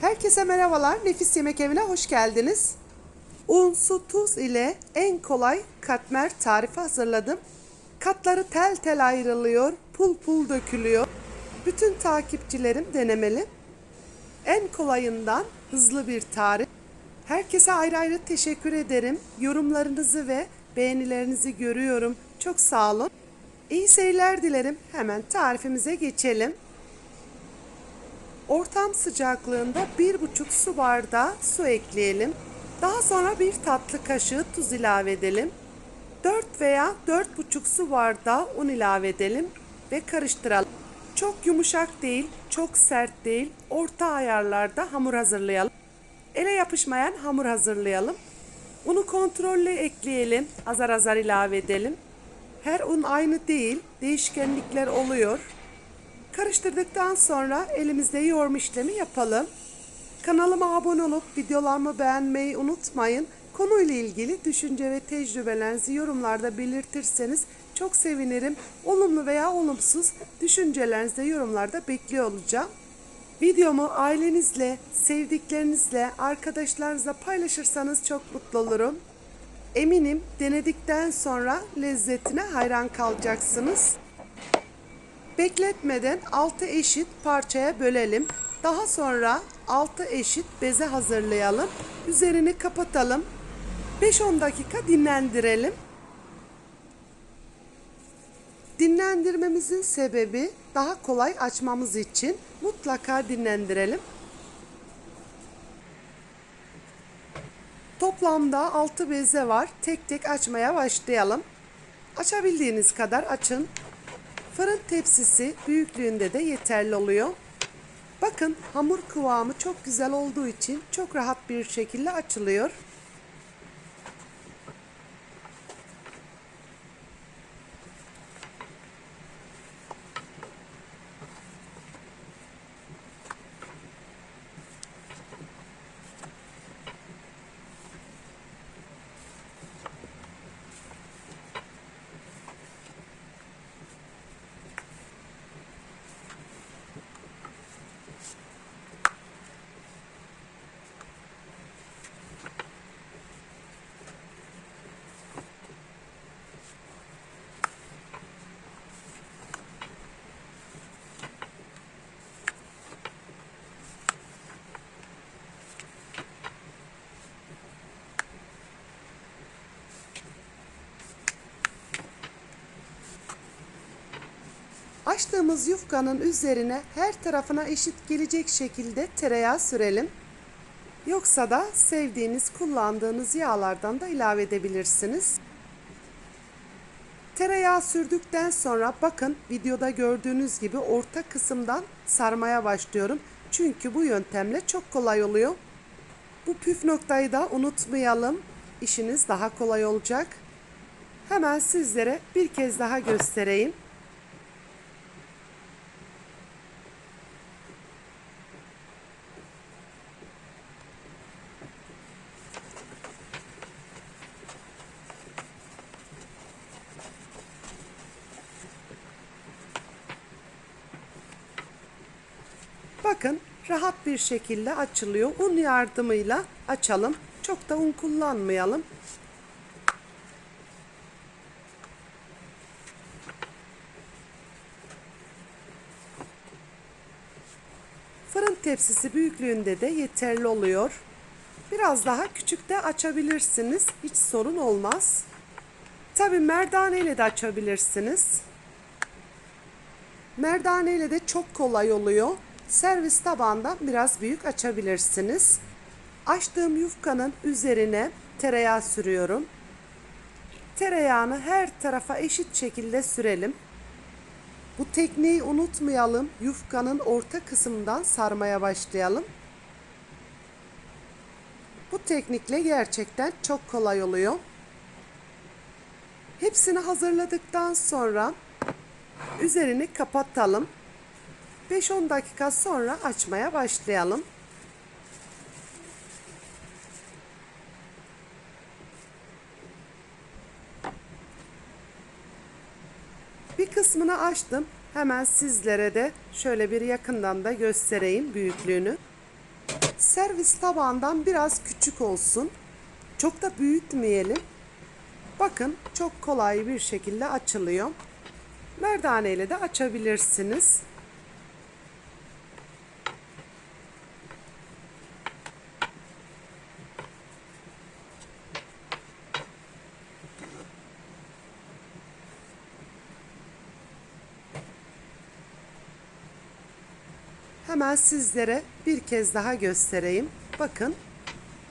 Herkese merhabalar. Nefis Yemek Evi'ne hoş geldiniz. Un, su, tuz ile en kolay katmer tarifi hazırladım. Katları tel tel ayrılıyor, pul pul dökülüyor. Bütün takipçilerim denemeli. En kolayından hızlı bir tarif. Herkese ayrı ayrı teşekkür ederim. Yorumlarınızı ve beğenilerinizi görüyorum. Çok sağ olun. İyi seyirler dilerim. Hemen tarifimize geçelim. Ortam sıcaklığında bir buçuk su bardağı su ekleyelim. Daha sonra bir tatlı kaşığı tuz ilave edelim. 4 veya 4,5 su bardağı un ilave edelim ve karıştıralım. Çok yumuşak değil, çok sert değil, orta ayarlarda hamur hazırlayalım. Ele yapışmayan hamur hazırlayalım. Unu kontrollü ekleyelim, azar azar ilave edelim. Her un aynı değil, değişkenlikler oluyor. Karıştırdıktan sonra elimizde yoğurma işlemi yapalım. Kanalıma abone olup videolarımı beğenmeyi unutmayın. Konuyla ilgili düşünce ve tecrübelerinizi yorumlarda belirtirseniz çok sevinirim. Olumlu veya olumsuz düşüncelerinizi de yorumlarda bekliyor olacağım. Videomu ailenizle, sevdiklerinizle, arkadaşlarınızla paylaşırsanız çok mutlu olurum. Eminim denedikten sonra lezzetine hayran kalacaksınız. Bekletmeden 6 eşit parçaya bölelim. Daha sonra 6 eşit beze hazırlayalım. Üzerini kapatalım. 5-10 dakika dinlendirelim. Dinlendirmemizin sebebi daha kolay açmamız için mutlaka dinlendirelim. Toplamda 6 beze var. Tek tek açmaya başlayalım. Açabildiğiniz kadar açın. Fırın tepsisi büyüklüğünde de yeterli oluyor. Bakın hamur kıvamı çok güzel olduğu için çok rahat bir şekilde açılıyor. Açtığımız yufkanın üzerine her tarafına eşit gelecek şekilde tereyağı sürelim. Yoksa da sevdiğiniz, kullandığınız yağlardan da ilave edebilirsiniz. Tereyağı sürdükten sonra bakın videoda gördüğünüz gibi orta kısımdan sarmaya başlıyorum. Çünkü bu yöntemle çok kolay oluyor. Bu püf noktayı da unutmayalım. İşiniz daha kolay olacak. Hemen sizlere bir kez daha göstereyim. Bakın rahat bir şekilde açılıyor. Un yardımıyla açalım. Çok da un kullanmayalım. Fırın tepsisi büyüklüğünde de yeterli oluyor. Biraz daha küçük de açabilirsiniz. Hiç sorun olmaz. Tabi merdane ile de açabilirsiniz. Merdane ile de çok kolay oluyor. Servis tabağından biraz büyük açabilirsiniz. Açtığım yufkanın üzerine tereyağı sürüyorum. Tereyağını her tarafa eşit şekilde sürelim. Bu tekniği unutmayalım. Yufkanın orta kısmından sarmaya başlayalım. Bu teknikle gerçekten çok kolay oluyor. Hepsini hazırladıktan sonra üzerini kapatalım. 5-10 dakika sonra açmaya başlayalım. Bir kısmını açtım. Hemen sizlere de şöyle bir yakından da göstereyim büyüklüğünü. Servis tabağından biraz küçük olsun. Çok da büyütmeyelim. Bakın çok kolay bir şekilde açılıyor. Merdane ile de açabilirsiniz. Hemen sizlere bir kez daha göstereyim. Bakın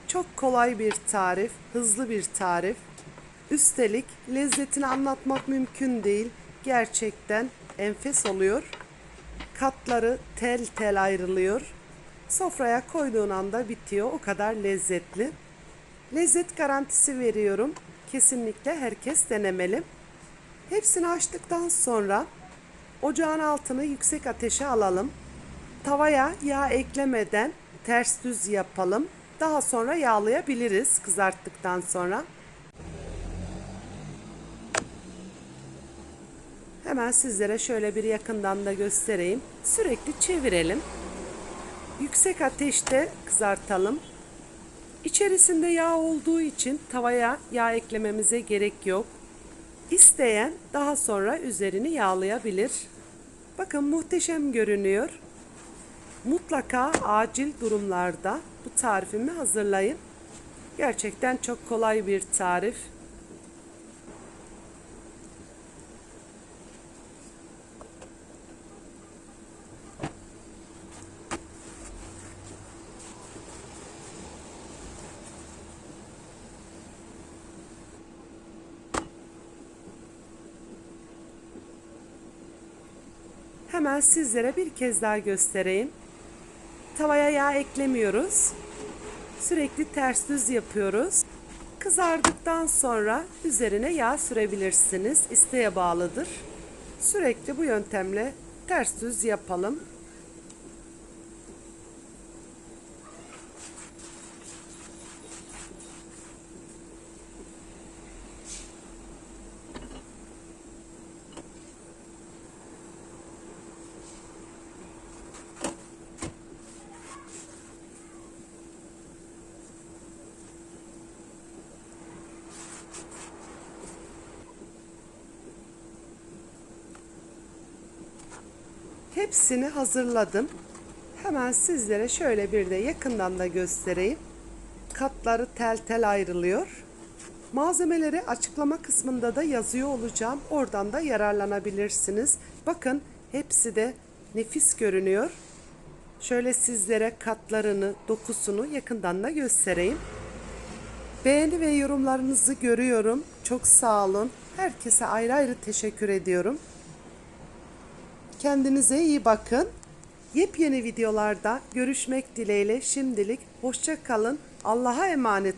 çok kolay bir tarif, hızlı bir tarif. Üstelik lezzetini anlatmak mümkün değil. Gerçekten enfes oluyor. Katları tel tel ayrılıyor. Sofraya koyduğun anda bitiyor. O kadar lezzetli. Lezzet garantisi veriyorum. Kesinlikle herkes denemeli. Hepsini açtıktan sonra ocağın altını yüksek ateşe alalım. Tavaya yağ eklemeden ters düz yapalım. Daha sonra yağlayabiliriz kızarttıktan sonra. Hemen sizlere şöyle bir yakından da göstereyim. Sürekli çevirelim. Yüksek ateşte kızartalım. İçerisinde yağ olduğu için tavaya yağ eklememize gerek yok. İsteyen daha sonra üzerini yağlayabilir. Bakın muhteşem görünüyor. Mutlaka acil durumlarda bu tarifimi hazırlayın. Gerçekten çok kolay bir tarif. Hemen sizlere bir kez daha göstereyim. Tavaya yağ eklemiyoruz. Sürekli ters düz yapıyoruz. Kızardıktan sonra üzerine yağ sürebilirsiniz. İsteğe bağlıdır. Sürekli bu yöntemle ters düz yapalım. Hepsini hazırladım. Hemen sizlere şöyle bir de yakından da göstereyim. Katları tel tel ayrılıyor. Malzemeleri açıklama kısmında da yazıyor olacağım. Oradan da yararlanabilirsiniz. Bakın hepsi de nefis görünüyor. Şöyle sizlere katlarını, dokusunu yakından da göstereyim. Beğeni ve yorumlarınızı görüyorum. Çok sağ olun. Herkese ayrı ayrı teşekkür ediyorum. Kendinize iyi bakın. Yepyeni videolarda görüşmek dileğiyle şimdilik hoşça kalın. Allah'a emanet